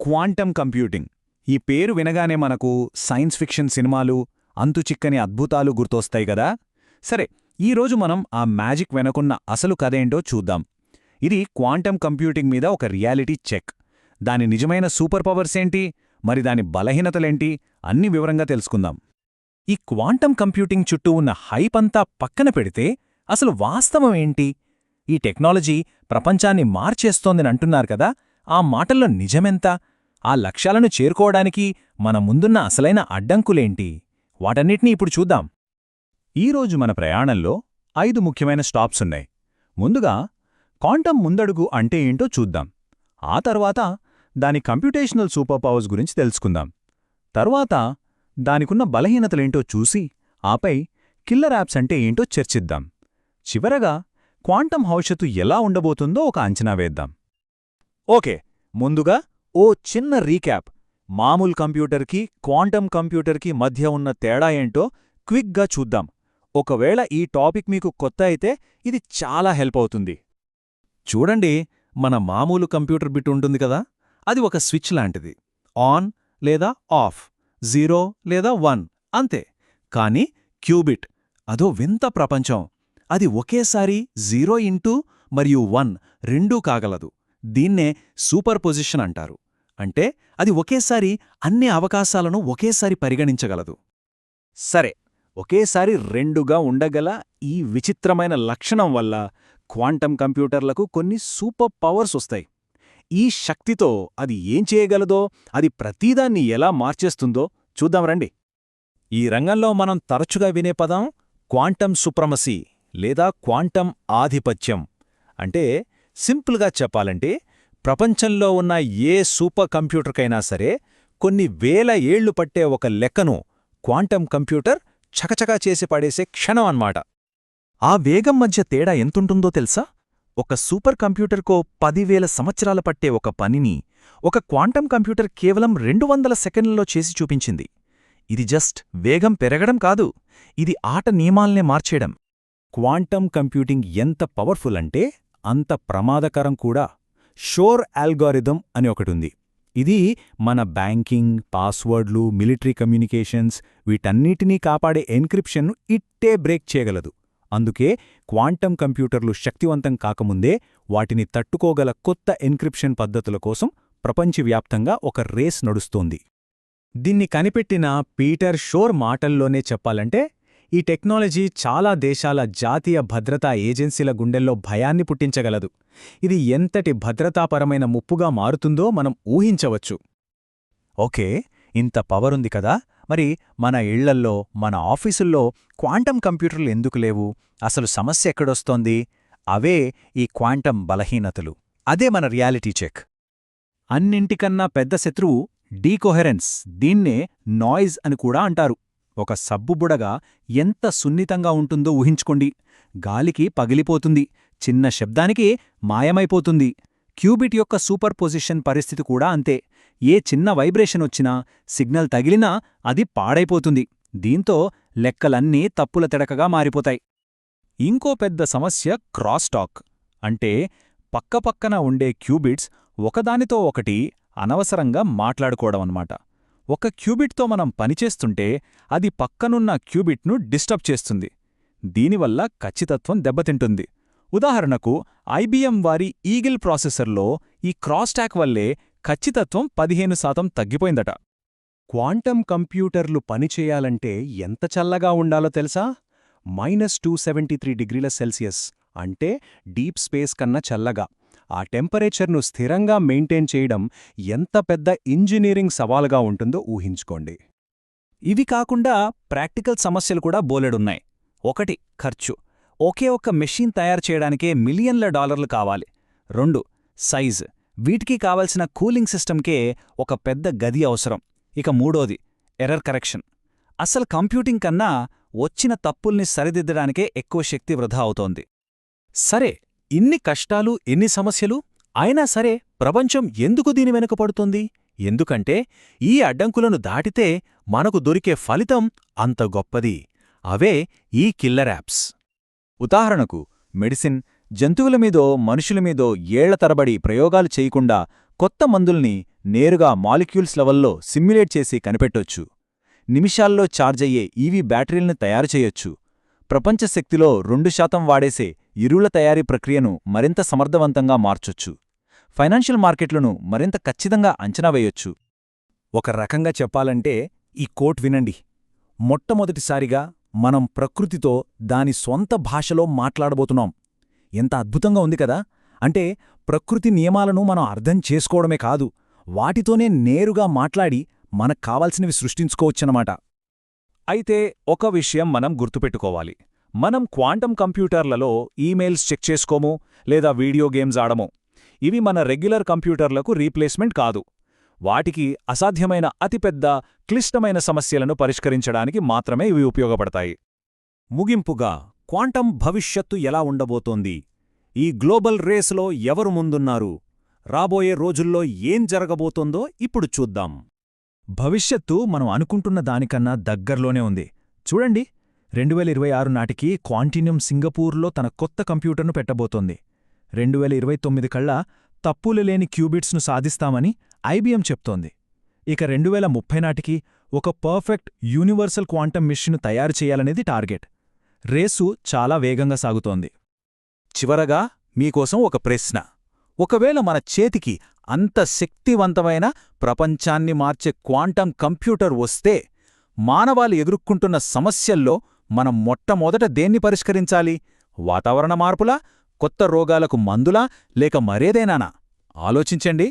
Quantum computing. ఈ పేరు వినగానే మనకు సైన్స్ ఫిక్షన్ సినిమాలు అంతుచిక్కని అద్భుతాలు గుర్తొస్తాయి కదా? సరే ఈరోజు మనం ఆ మ్యాజిక్ వెనకున్న అసలు కథేంటో చూద్దాం. ఇది క్వాంటమ్ కంప్యూటింగ్ మీద ఒక రియాలిటీ చెక్. దాని నిజమైన సూపర్ పవర్స్ ఏంటి? మరి దాని బలహీనతలేంటి? అన్ని వివరంగా తెలుసుకుందాం. ఈ క్వాంటమ్ కంప్యూటింగ్ చుట్టూ ఉన్న హైప్ అంతా పక్కన పెడితే అసలు వాస్తవం ఏంటి? ఈ టెక్నాలజీ ప్రపంచాన్ని మార్చేస్తోందని అంటున్నారు కదా? ఆ మాటల్లో నిజమెంత? ఆ లక్ష్యాలను చేరుకోవడానికి మన ముందున్న అసలైన అడ్డంకులేంటి? వాటన్నిటినీ ఇప్పుడు చూద్దాం. ఈరోజు మన ప్రయాణంలో ఐదు ముఖ్యమైన స్టాప్స్ ఉన్నాయి. ముందుగా క్వాంటం ముందడుగు అంటే ఏంటో చూద్దాం. ఆ తర్వాత దాని కంప్యూటేషనల్ సూపర్ పవర్స్ గురించి తెలుసుకుందాం. తర్వాత దానికున్న బలహీనతలేంటో చూసి ఆపై కిల్లర్ యాప్స్ అంటే ఏంటో చర్చిద్దాం. చివరగా క్వాంటం భవిష్యత్తు ఎలా ఉండబోతుందో ఒక అంచనా వేద్దాం. ఓకే ముందుగా ఓ చిన్న రీక్యాప్. మామూలు కంప్యూటర్కి క్వాంటం కంప్యూటర్కి మధ్య ఉన్న తేడా ఏంటో క్విక్గా చూద్దాం. ఒకవేళ ఈ టాపిక్ మీకు కొత్త అయితే ఇది చాలా హెల్ప్ అవుతుంది. చూడండి మన మామూలు కంప్యూటర్ బిట్ ఉంటుంది కదా? అది ఒక స్విచ్ లాంటిది. ఆన్ లేదా ఆఫ్ జీరో లేదా వన్ అంతే. కాని క్యూబిట్ అదో వింత ప్రపంచం. అది ఒకేసారి జీరో ఇంటూ మరియు వన్ రెండూ కాగలదు. దీన్నే సూపర్ పొజిషన్ అంటారు. అంటే అది ఒకేసారి అన్ని అవకాశాలను ఒకేసారి పరిగణించగలదు. సరే ఒకేసారి రెండుగా ఉండగల ఈ విచిత్రమైన లక్షణం వల్ల క్వాంటం కంప్యూటర్లకు కొన్ని సూపర్ పవర్స్ వస్తాయి. ఈ శక్తితో అది ఏం చేయగలదో అది ప్రతీదాన్ని ఎలా మార్చేస్తుందో చూద్దాం రండి. ఈ రంగంలో మనం తరచుగా వినే పదం క్వాంటం సుప్రమసీ లేదా క్వాంటం ఆధిపత్యం. అంటే సింపుల్గా చెప్పాలంటే ప్రపంచంలో ఉన్న ఏ సూపర్ కంప్యూటర్కైనా సరే కొన్ని వేల ఏళ్ళు పట్టే ఒక లెక్కను క్వాంటం కంప్యూటర్ చకచకా చేసి పడేసే క్షణం అన్నమాట. ఆ వేగం మధ్య తేడా ఎంతుంటుందో తెలుసా? ఒక సూపర్ కంప్యూటర్కో పదివేల సంవత్సరాల పట్టే ఒక పనిని ఒక క్వాంటం కంప్యూటర్ కేవలం రెండు వందల సెకండ్లలో చేసి చూపించింది. ఇది జస్ట్ వేగం పెరగడం కాదు ఇది ఆట నియమాల్నే మార్చేయడం. క్వాంటం కంప్యూటింగ్ ఎంత పవర్ఫుల్ అంటే అంత ప్రమాదకరం కూడా షోర్ ఆల్గారిథం అని ఒకటుంది. ఇది మన బ్యాంకింగ్ పాస్వర్డ్లు మిలిటరీ కమ్యూనికేషన్స్ వీటన్నిటినీ కాపాడే ఎన్క్రిప్షన్ను ఇట్టే బ్రేక్ చేయగలదు. అందుకే క్వాంటం కంప్యూటర్లు శక్తివంతం కాకముందే వాటిని తట్టుకోగల కొత్త ఎన్క్రిప్షన్ పద్ధతుల కోసం ప్రపంచవ్యాప్తంగా ఒక రేస్ నడుస్తోంది. దీన్ని కనిపెట్టిన పీటర్ షోర్ మాటల్లోనే చెప్పాలంటే ఈ టెక్నాలజీ చాలా దేశాల జాతీయ భద్రతా ఏజెన్సీల గుండెల్లో భయాన్ని పుట్టించగలదు. ఇది ఎంతటి భద్రతాపరమైన ముప్పుగా మారుతుందో మనం ఊహించవచ్చు. ఓకే ఇంత పవరుంది కదా? మరి మన ఇళ్ళల్లో మన ఆఫీసుల్లో క్వాంటం కంప్యూటర్లు ఎందుకు లేవు? అసలు సమస్య ఎక్కడొస్తోంది? అవే ఈ క్వాంటం బలహీనతలు. అదే మన రియాలిటీ చెక్. అన్నింటికన్నా పెద్ద శత్రువు డీకోహెరెన్స్ దీన్నే నాయిజ్ అని కూడా అంటారు. ఒక సబ్బుబుడగా ఎంత సున్నితంగా ఉంటుందో ఊహించుకోండి. గాలికి పగిలిపోతుంది. చిన్న శబ్దానికి మాయమైపోతుంది. క్యూబిట్ యొక్క సూపర్ పొజిషన్ పరిస్థితి కూడా అంతే. ఏ చిన్న వైబ్రేషన్ వచ్చినా సిగ్నల్ తగిలినా అది పాడైపోతుంది. దీంతో లెక్కలన్నీ తప్పుల తెడకగా మారిపోతాయి. ఇంకో పెద్ద సమస్య క్రాస్టాక్ అంటే పక్కపక్కన ఉండే క్యూబిట్స్ ఒకదానితో ఒకటి అనవసరంగా మాట్లాడుకోవడమన్నమాట ఒక క్యూబిట్తో మనం పనిచేస్తుంటే అది పక్కనున్న క్యూబిట్ను డిస్టర్బ్ చేస్తుంది. దీనివల్ల ఖచ్చితత్వం దెబ్బతింటుంది. ఉదాహరణకు ఐబిఎం వారి ఈగిల్ ప్రాసెసర్లో ఈ క్రాస్టాక్ వల్లే ఖచ్చితత్వం పదిహేను శాతం తగ్గిపోయిందట. క్వాంటం కంప్యూటర్లు పనిచేయాలంటే ఎంత చల్లగా ఉండాలో తెలుసా? మైనస్ టూ సెవెంటీ త్రీ డిగ్రీల సెల్సియస్ అంటే డీప్ స్పేస్ కన్నా చల్లగా. ఆ టెంపరేచర్ను స్థిరంగా మెయింటైన్ చేయడం ఎంత పెద్ద ఇంజనీరింగ్ సవాలుగా ఉంటుందో ఊహించుకోండి. ఇవి కాకుండా ప్రాక్టికల్ సమస్యలు కూడా బోలెడున్నాయి. ఒకటి ఖర్చు. ఒకే ఒక్క మెషీన్ తయారు చేయడానికే మిలియన్ల డాలర్లు కావాలి. రెండు సైజ్. వీటికి కావలసిన కూలింగ్ సిస్టమ్కే ఒక పెద్ద గది అవసరం. ఇక మూడోది ఎర్రర్ కరెక్షన్. అసలు కంప్యూటింగ్ కన్నా వచ్చిన తప్పుల్ని సరిదిద్దడానికే ఎక్కువ శక్తి వృధా అవుతోంది. సరే ఇన్ని కష్టాలు ఎన్ని సమస్యలు అయినా సరే ప్రపంచం ఎందుకు దీని వెనుకపడుతుంది ఎందుకంటే ఈ అడ్డంకులను దాటితే మనకు దొరికే ఫలితం అంత గొప్పది. అవే ఈ కిల్లర్ యాప్స్. ఉదాహరణకు మెడిసిన్ జంతువుల మీదో మనుషుల మీదో ఏళ్ళ తరబడి ప్రయోగాలు చేయకుండా కొత్త మందుల్ని నేరుగా మాలిక్యూల్స్ లెవెల్లో సిమ్యులేట్ చేసి కనిపెట్టొచ్చు. నిమిషాల్లో ఛార్జ్ అయ్యే ఈవీ బ్యాటరీలను తయారు చేయొచ్చు. ప్రపంచ శక్తిలో రెండు శాతం వాడేసే ఇరువుల తయారీ ప్రక్రియను మరింత సమర్థవంతంగా మార్చొచ్చు. ఫైనాన్షియల్ మార్కెట్లను మరింత ఖచ్చితంగా అంచనా వేయొచ్చు. ఒక రకంగా చెప్పాలంటే ఈ కోట్ వినండి. మొట్టమొదటిసారిగా మనం ప్రకృతితో దాని సొంత భాషలో మాట్లాడబోతున్నాం. ఎంత అద్భుతంగా ఉంది కదా! అంటే ప్రకృతి నియమాలను మనం అర్థం చేసుకోవడమే కాదు వాటితోనే నేరుగా మాట్లాడి మనకు కావాల్సినవి సృష్టించుకోవచ్చనమాట అయితే ఒక విషయం మనం గుర్తుపెట్టుకోవాలి. మనం క్వాంటం కంప్యూటర్లలో ఈమెయిల్స్ చెక్ చేసుకోము లేదా వీడియో గేమ్స్ ఆడము. ఇవి మన రెగ్యులర్ కంప్యూటర్లకు రీప్లేస్మెంట్ కాదు. వాటికి అసాధ్యమైన అతిపెద్ద క్లిష్టమైన సమస్యలను పరిష్కరించడానికి మాత్రమే ఇవి ఉపయోగపడతాయి. ముగింపుగా క్వాంటం భవిష్యత్తు ఎలా ఉండబోతోంది? ఈ గ్లోబల్ రేసులో ఎవరు ముందున్నారు? రాబోయే రోజుల్లో ఏం జరగబోతోందో ఇప్పుడు చూద్దాం. భవిష్యత్తు మనం అనుకుంటున్న దానికన్నా దగ్గర్లోనే ఉంది. చూడండి రెండు వేల ఇరవై ఆరు నాటికి క్వాంటినియం సింగపూర్లో తన కొత్త కంప్యూటర్ను పెట్టబోతోంది. రెండు వేల ఇరవై తొమ్మిది కల్లా తప్పులు లేని క్యూబిట్స్ను సాధిస్తామని ఐబీఎం చెప్తోంది. ఇక రెండు వేల ముప్పై నాటికి ఒక పర్ఫెక్ట్ యూనివర్సల్ క్వాంటం మిషన్ను తయారు చేయాలనేది టార్గెట్. రేసు చాలా వేగంగా సాగుతోంది. చివరగా మీకోసం ఒక ప్రశ్న. ఒకవేళ మన చేతికి అంత శక్తివంతమైన ప్రపంచాన్ని మార్చే క్వాంటం కంప్యూటర్ వస్తే మానవాళి ఎదుర్కొంటున్న సమస్యల్లో మనం మొట్టమొదట దేన్ని పరిష్కరించాలి? వాతావరణ మార్పులా? కొత్త రోగాలకు మందులా? లేక మరేదేనానా? ఆలోచించండి.